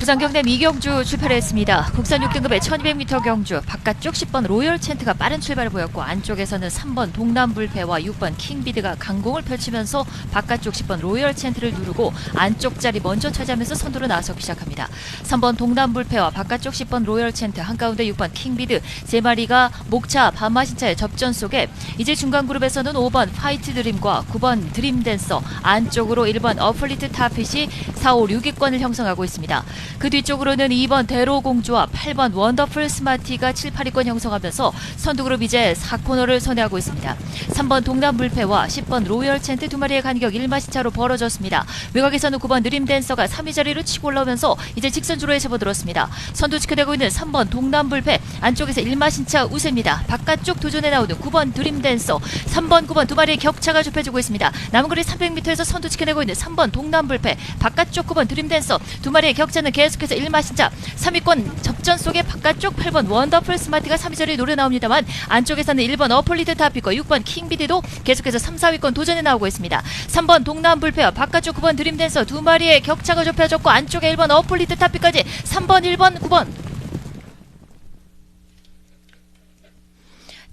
부산 경남 이경주 출발을 했습니다. 국산 6등급의 1200m 경주 바깥쪽 10번 로열 챈트가 빠른 출발을 보였고 안쪽에서는 3번 동남불패와 6번 킹비드가 강공을 펼치면서 바깥쪽 10번 로열 챈트를 누르고 안쪽 자리 먼저 차지하면서 선두로 나서기 시작합니다. 3번 동남불패와 바깥쪽 10번 로열 챈트 한가운데 6번 킹비드 세 마리가 목차 반마신차의 접전 속에 이제 중간 그룹에서는 5번 파이트 드림과 9번 드림 댄서 안쪽으로 1번 어플리트 타핏이 4, 5, 6위권을 형성하고 있습니다. 그 뒤쪽으로는 2번 대로공주와 8번 원더풀 스마티가 7, 8위권 형성하면서 선두그룹 이제 4코너를 선회하고 있습니다. 3번 동남불패와 10번 로열 챈트 두 마리의 간격 1마시 차로 벌어졌습니다. 외곽에서는 9번 느림 댄서가 3위 자리로 치고 올라오면서 이제 직선주로에 접어들었습니다. 선두 지켜내고 있는 3번 동남불패 안쪽에서 1마신차 우세입니다. 바깥쪽 도전에 나오는 9번 드림 댄서 3번 9번 두 마리의 격차가 좁혀지고 있습니다. 남은 거리 300m에서 선두 지켜내고 있는 3번 동남불패 바깥쪽 9번 드림 댄서 두 마리의 격차는 계속해서 1마신차 3위권 접전 속에 바깥쪽 8번 원더풀 스마트가 3위 자리에 노려 나옵니다만 안쪽에서는 1번 어플리트 타피과 6번 킹비디도 계속해서 3, 4위권 도전에 나오고 있습니다. 3번 동남불패와 바깥쪽 9번 드림 댄서 두 마리의 격차가 좁혀졌고 안쪽에 1번 어플리트 타피까지 3번 1번 9번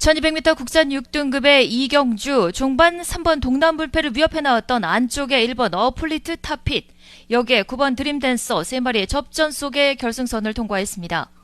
1200m 국산 6등급의 이경주, 종반 3번 동남불패를 위협해 나왔던 안쪽에 1번 어플리트 타핏, 여기에 9번 드림댄서 세 마리의 접전 속에 결승선을 통과했습니다.